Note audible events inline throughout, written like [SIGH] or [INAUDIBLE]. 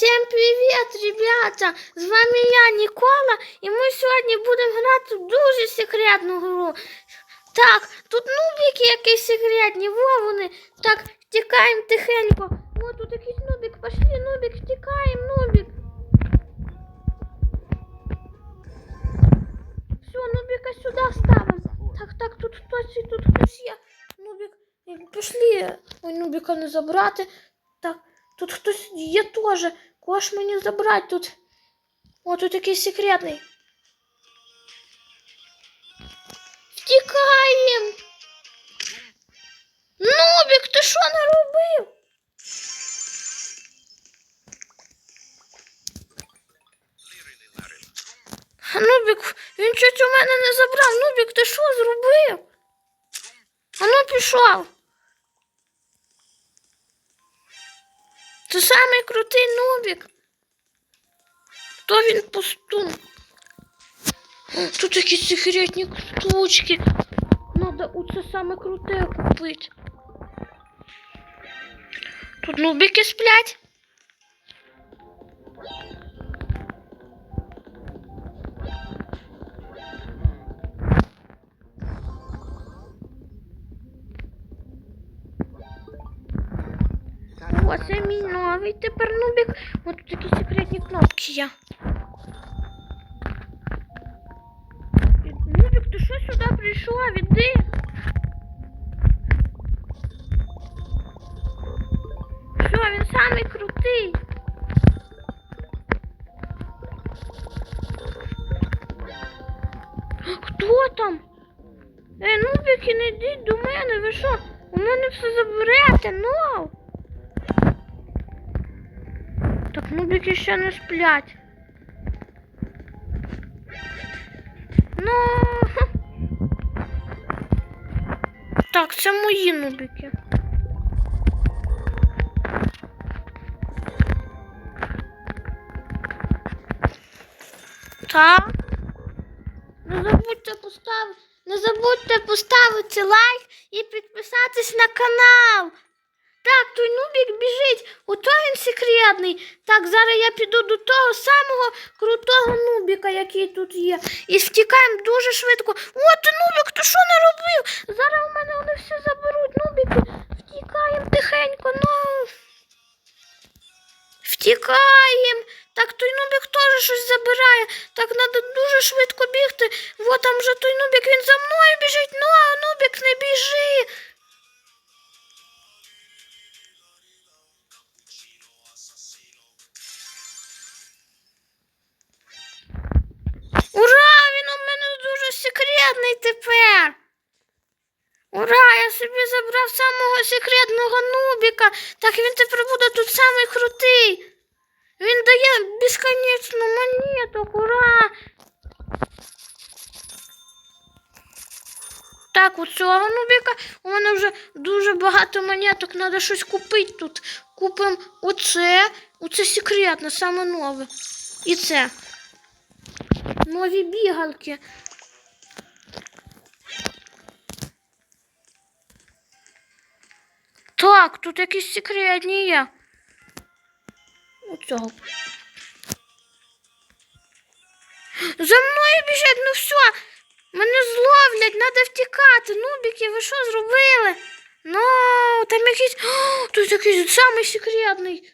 Всем привет, ребята! З вами я, Нікола, і ми сьогодні будемо грати в дуже секретну гру. Так, тут нубики якісь секретні, во вони. Так, втікаємо тихенько. О, тут якийсь нубик, пошли, нубик, втікаємо, нубик. Все, нубика сюди ставимо. Так, так, тут хтось, і тут хтось є. Нубик, пішли. Ой, нубика не забрати. Так, тут хтось є теж. Кого ж мені забрати тут? О, тут якийсь секретний. Втікаєм! Нубік, ти що наробив? Нубік, він чуть у мене не забрав. Нубік, ти що зробив? А ну пішов. Це самий крутий нубік. Хто він пустун? Тут якісь секретні штучки. Надо у це саме круте купити. Тут нубики сплять. О, це мій новий тепер нубик. О, тут такі секретні кнопки є. Нубик, ти що сюди прийшов? Іди. Що, він самий крутий. Хто там? Ей, нубики, не йдіть до мене, ви що? У мене все заберете, ну. Нубики ще не сплять. Ну. Так, це мої нубики. Так. Не забудьте поставити, не забудьте поставити лайк і підписатись на канал. Так, той нубік біжить, ото він секретний. Так, зараз я піду до того самого крутого нубіка, який тут є. І втікаємо дуже швидко. О, ти нубік, ти що наробив? Зараз у мене вони все заберуть, нубіки. Втікаємо тихенько, ну. Втікаємо. Так, той нубік теж щось забирає. Так, треба дуже швидко бігти. Во там вже той нубік, він за мною біжить. Ну, а нубік не біжи. Секретний тепер. Ура! Я собі забрав самого секретного нубіка. Так він тепер буде тут самий крутий. Він дає безконечно монеток. Ура! Так, у цього нубіка у мене вже дуже багато монеток. Треба щось купити тут. Купимо оце. Оце секретне, саме нове. І це. Нові бігалки. Так, тут якісь секретні є. Оцього. За мною біжать, ну все. Мене зловлять, треба втікати. Нубіки, ви що зробили? Ну, там якийсь. О, тут якийсь самий секретний.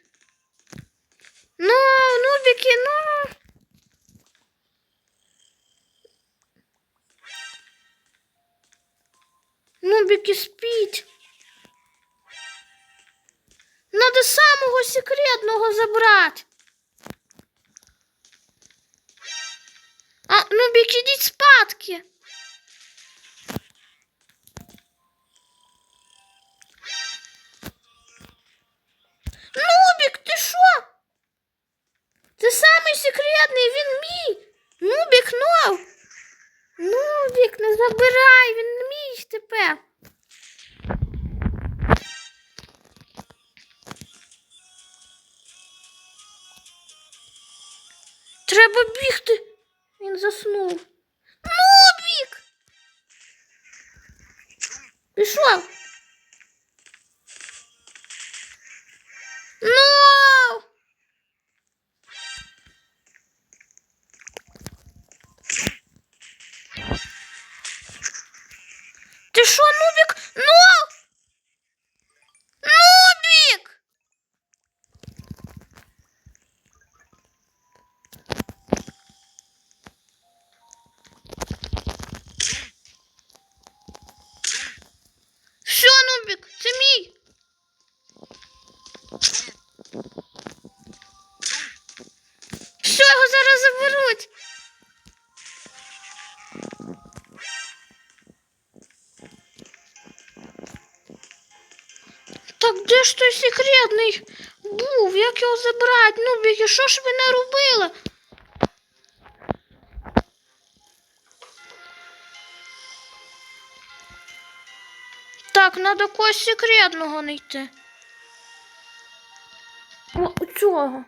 Ну, нубіки, ну. Нубіки спіть. Надо самого секретного забрати. А, нубік, ідіть спадки. Треба бігти. Він заснув. Нубік! Пішов. Ну! Ти що Так де ж той секретний був? Як його забрати? Нубіки, що ж ви не робили? Так, треба когось секретного знайти. О, цього.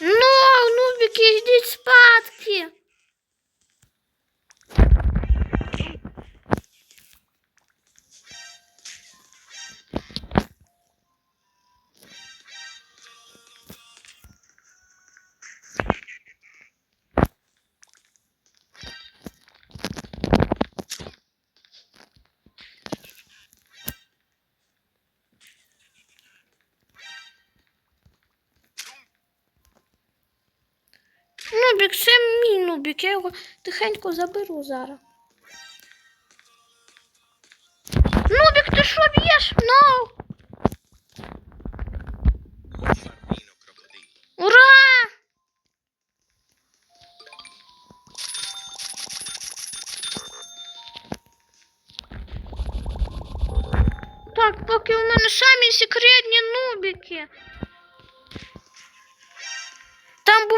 Ну, нубики, йдіть спадки. Нубік, це мій нубік, я його тихенько заберу зараз. Нубік, ти що б'єш? Ну! Farmino crocodilo. Ура! Так, поки у мене самі секретні нубики.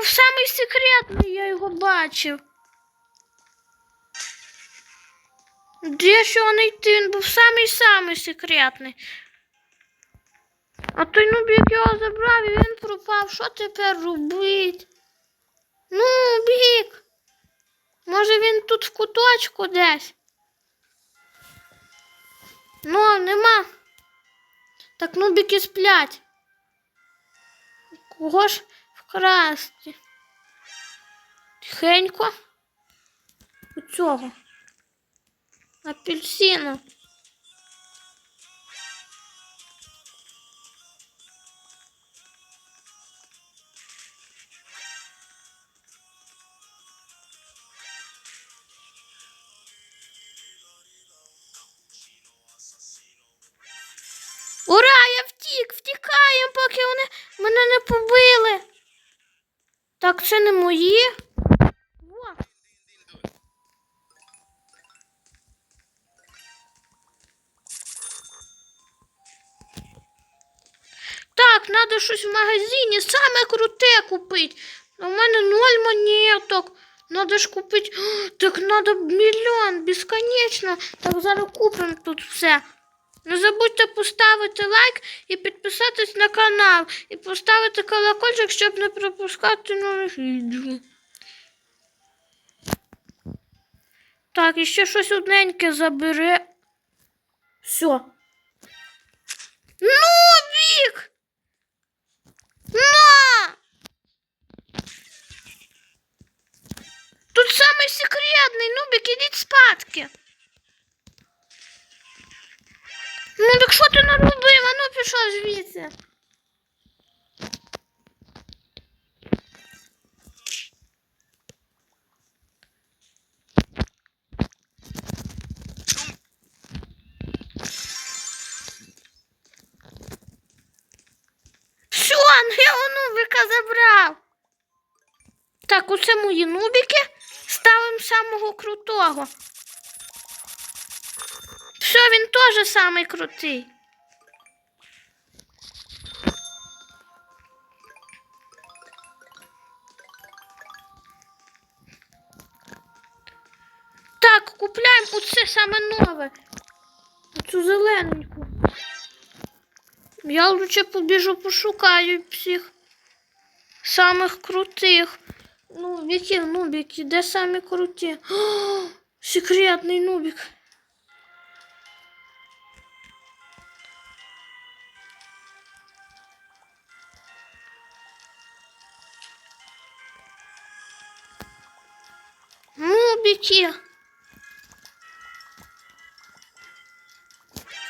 Був самий секретний, я його бачив. Де ж його знайти? Він був самий-самий секретний. А той нубік його забрав і він пропав. Що тепер робить? Ну, бік. Може він тут в куточку десь? Ну, нема. Так нубіки сплять. Кого ж вкрасти? Тихенько. У цього. Апельсину. Це не мої. Так, треба щось в магазині саме круте купити. У мене ноль монеток. Надо ж купити. [GASPS] Так надо мільйон, безконечно. Так зараз купимо тут все. Не забудьте поставити лайк і підписатись на канал. І поставити колокольчик, щоб не пропускати нових відео. Так, і ще щось одненьке забере. Все. Нубік! На! Тут самий секретний, Нубік, ідіть спадки. Ну так що ти наробив? А ну пішов звідси. Що? Ну я у нубика забрав. Так, оце мої нубики. Ставимо самого крутого. Він теж самий крутий. Так, купляємо оце саме нове. Оцю зелененьку. Я лучше побіжу пошукаю всіх самих крутих. Ну, які нубики, де самі круті? О, секретний нубик. Нубики.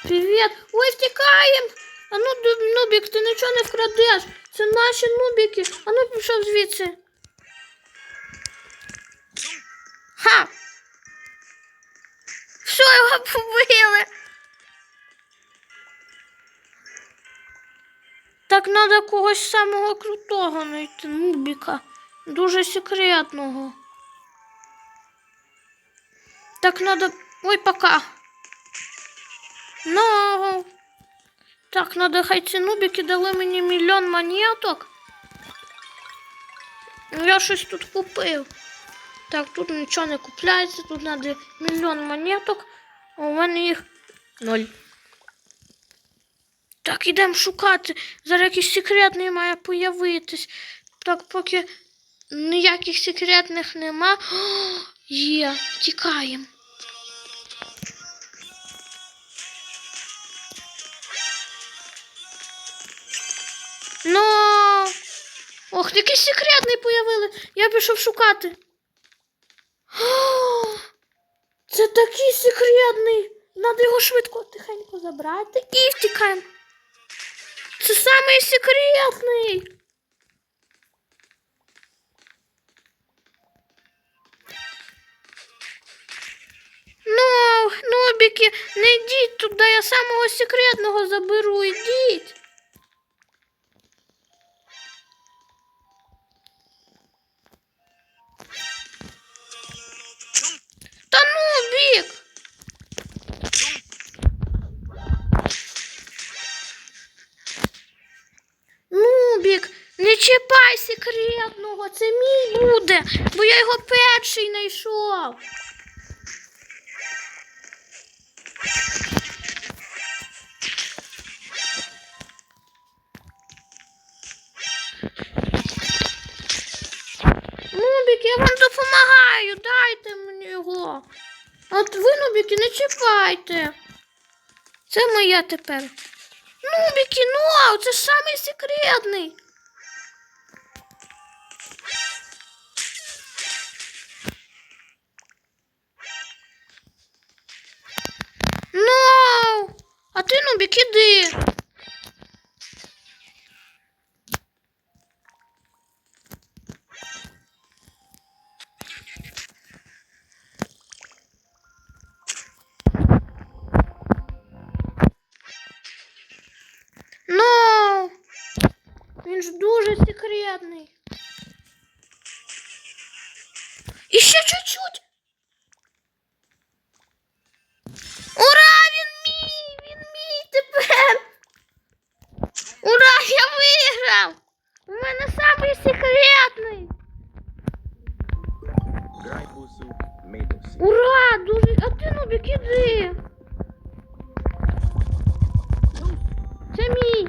Привіт. Ой, втікаємо. А ну, Нубік, ти нічого не вкрадеш. Це наші нубики. А ну пішов звідси. Ха! Що його побили? Так треба когось самого крутого знайти, нубіка. Дуже секретного. Так надо. Ой, пока. Ну. Так, надо хай ці нубики дали мені мільйон монеток. Я щось тут купив. Так, тут нічого не купляється, тут треба мільйон монеток, а у мене їх ноль. Так, ідемо шукати. Зараз якийсь секретний має появитись. Так, поки ніяких секретних нема. О, є, тікаємо. Ну. Ох, якийсь секретний появили. Я пішов шукати. О, Це такий секретний. Надо його швидко тихенько забрати і втікаємо. Це самий секретний. Ну, нубіки, не йдіть туди, я самого секретного заберу, йдіть. Буде, бо я його перший знайшов. Нубік, я вам допомагаю, дайте мені його. От ви, нубіки, не чіпайте. Це моя тепер. Нубіки, ну, це ж самий секретний. Ну, а ти, Нубік, іди. Ну, він ж дуже секретний. І ще чуть-чуть. Ура! Він мій! Він мій тепер! Ура! Я виграв! У мене самий секретний! Ура! Дуже. А ти нубік іди! Це мій!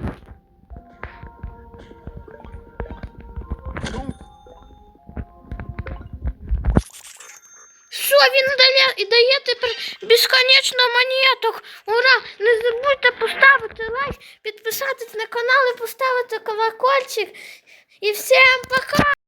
Що він дає, дає тепер безконечно монеток. Ура! Не забудьте поставити лайк, підписатись на канал і поставити колокольчик. І всім пока!